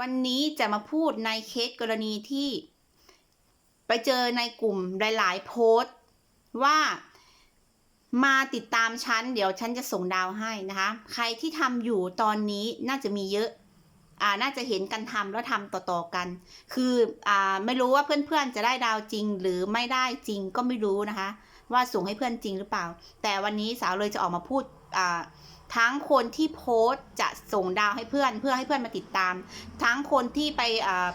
วันนี้จะมาพูดในเคสกรณีที่ ไปเจอในกลุ่มหลาย ๆ โพสต์ว่ามาติดตามฉัน เดี๋ยวฉันจะส่งดาวให้นะคะ ใครที่ทำอยู่ตอนนี้น่าจะมีเยอะ อ่า น่าจะเห็นกันทำแล้วทำต่อๆกัน คือ อ่า ไม่รู้ว่าเพื่อนๆจะได้ดาวจริง หรือไม่ได้จริงก็ไม่รู้นะคะ ว่าส่งให้เพื่อนจริงหรือเปล่า แต่วันนี้สาวเลยจะออกมาพูด อ่า ทั้งคนที่โพสต์จะส่งดาวให้เพื่อน เพื่อให้เพื่อนมาติดตาม ทั้งคนที่ไป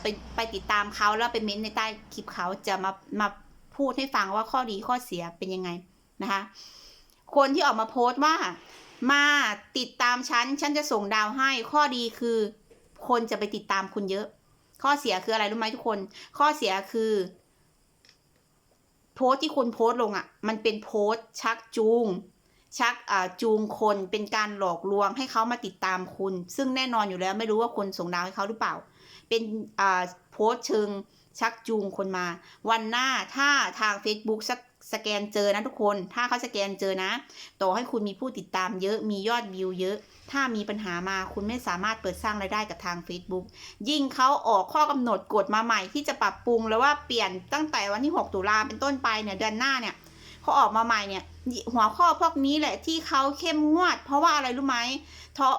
ไปไปติดตามเขาแล้วไปเม้นในใต้คลิปเขาจะมามาพูดให้ฟังว่าข้อดีข้อเสียเป็นยังไงนะคะ คนที่ออกมาโพสต์ว่ามาติดตามฉัน ฉันจะส่งดาวให้ ข้อดีคือ คนจะไปติดตามคุณเยอะ ข้อเสียคืออะไรรู้ไหมทุกคน ข้อเสียคือ โพสต์ที่คุณโพสต์ลงอะ่ะ มันเป็นโพสต์ชักจูง ชักจูงคนเป็นการหลอกลวงให้เขามาติดตามคุณ ซึ่งแน่นอนอยู่แล้วไม่รู้ว่าคนส่งดาวให้เขาหรือเปล่า เป็นโพสเชิงชักจูงคนมา วันหน้าถ้าทาง Facebook สักสแกนเจอนะทุกคน ถ้าเขาสแกนเจอนะ ต่อให้คุณมีผู้ติดตามเยอะมียอดวิวเยอะ ถ้ามีปัญหามาคุณไม่สามารถเปิดสร้างรายได้กับทาง Facebook ยิ่งเขาออกข้อกำหนดกฎมาใหม่ที่จะปรับปรุงแล้วว่าเปลี่ยนตั้งแต่วันที่ 6 ตุลาเป็นต้นไปเนี่ยเดือนหน้าเนี่ย เขาออกมาใหม่เนี่ย หัวข้อพวกนี้แหละที่เขาเข้มงวด เพราะว่าอะไรรู้ไหม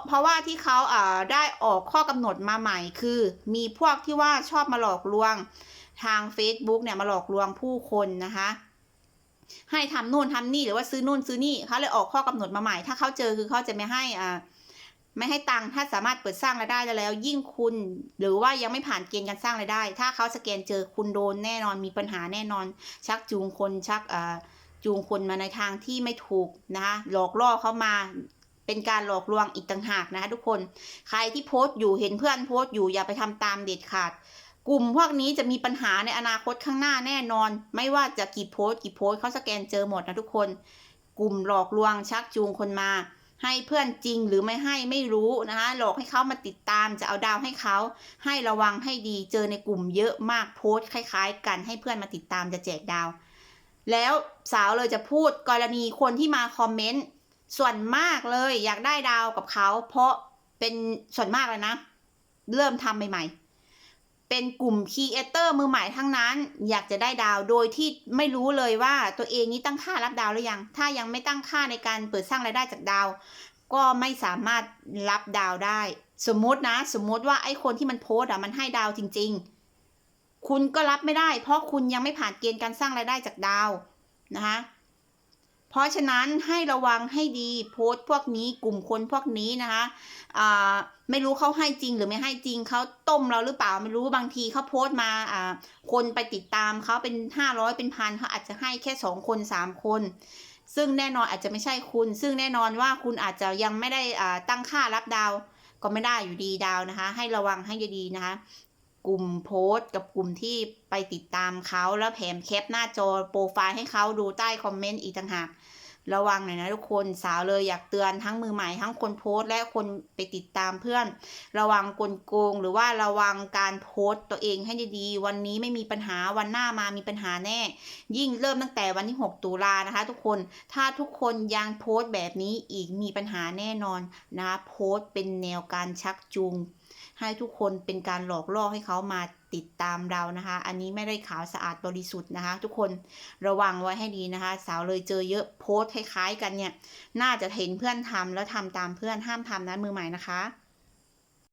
เพราะว่าที่เขาอ่าได้ออกข้อกำหนดมาใหม่คือ มีพวกที่ว่าชอบมาหลอกลวง ทาง Facebook เนี่ยมาหลอกลวงผู้คนนะคะให้ทำนู่นทำนี่หรือว่าซื้อนู่นซื้อนี่เขาเลยออกข้อกำหนดมาใหม่ ถ้าเขาเจอคือเขาจะไม่ให้อ่าไม่ให้ตังค์ถ้าสามารถเปิดสร้างรายได้ได้แล้ว ยิ่งคุณ หรือว่ายังไม่ผ่านเกณฑ์การสร้างรายได้ ถ้าเขาสแกนเจอคุณโดนแน่นอนมีปัญหาแน่นอน ชักจูงคนชักอ่า จูงคนมาในทางที่ไม่ถูกนะคะหลอกล่อเขามาเป็นการหลอกลวงอีกต่างหากนะคะทุกคนใครที่โพสต์อยู่เห็นเพื่อนโพสต์อยู่อย่าไปทำตามเด็ดขาด กลุ่มพวกนี้จะมีปัญหาในอนาคตข้างหน้าแน่นอน ไม่ว่าจะกี่โพสต์กี่โพสต์เขาสแกนเจอหมดนะทุกคน กลุ่มหลอกลวงชักจูงคนมา ให้เพื่อนจริงหรือไม่ให้ไม่รู้นะคะหลอกให้เขามาติดตามจะเอาดาวให้เขา ให้ระวังให้ดีเจอในกลุ่มเยอะมากโพสต์คล้าย ๆ กันให้เพื่อนมาติดตามจะแจกดาว แล้วสาวเลยจะพูดกรณีคนที่มาคอมเมนต์ส่วนมากเลยอยากได้ดาวกับเขา เพราะเป็นส่วนมากเลยนะ เริ่มทำใหม่ ๆ เป็นกลุ่มครีเอเตอร์มือใหม่ทั้งนั้น อยากจะได้ดาวโดยที่ไม่รู้เลยว่าตัวเองนี้ตั้งค่ารับดาวหรือยัง ถ้ายังไม่ตั้งค่าในการเปิดสร้างรายได้จากดาว ก็ไม่สามารถรับดาวได้ สมมตินะ สมมติว่าไอ้คนที่มันโพสอะมันให้ดาวจริง ๆ คุณก็รับไม่ได้ เพราะคุณยังไม่ผ่านเกณฑ์การสร้างรายได้จากดาวนะคะเพราะฉะนั้นให้ระวังให้ดีโพสต์พวกนี้กลุ่มคนพวกนี้นะคะไม่รู้เขาให้จริงหรือไม่ให้จริงเขาต้มเราหรือเปล่าไม่รู้บางทีเขาโพสต์มาคนไปติดตามเขาเป็นห้าร้อยเป็นพันเขาอาจจะให้แค่สองคนสามคน ซึ่งแน่นอนอาจจะไม่ใช่คุณ ซึ่งแน่นอนว่าคุณอาจจะยังไม่ได้ตั้งค่ารับดาวก็ไม่ได้อยู่ดีดาวนะคะ ให้ระวังให้ดีนะคะ กลุ่มโพสต์กับกลุ่มที่ไปติดตามเขาแล้วแถมแคปหน้าจอโปรไฟล์ให้เขาดูใต้คอมเมนต์อีกต่างหากระวังหน่อยนะทุกคนสาวเลยอยากเตือนทั้งมือใหม่ทั้งคนโพสต์และคนไปติดตามเพื่อน ระวังกลโกง หรือว่าระวังการโพสต์ตัวเองให้ดีๆวันนี้ไม่มีปัญหาวันหน้ามามีปัญหาแน่ ยิ่งเริ่มตั้งแต่วันที่ 6 ตุลานะคะ ทุกคนถ้าทุกคนยังโพสต์แบบนี้อีกมีปัญหาแน่นอนนะคะโพสต์เป็นแนวการชักจูงให้ทุกคนเป็นการหลอกล่อให้เขามาติดตามเรานะคะ อันนี้ไม่ได้ขาวสะอาดบริสุทธิ์นะคะ ทุกคนระวังไว้ให้ดีนะคะ สาวเลยเจอเยอะโพสต์คล้ายๆกันเนี่ย น่าจะเห็นเพื่อนทำแล้วทำตามเพื่อนห้ามทำนะมือใหม่นะคะ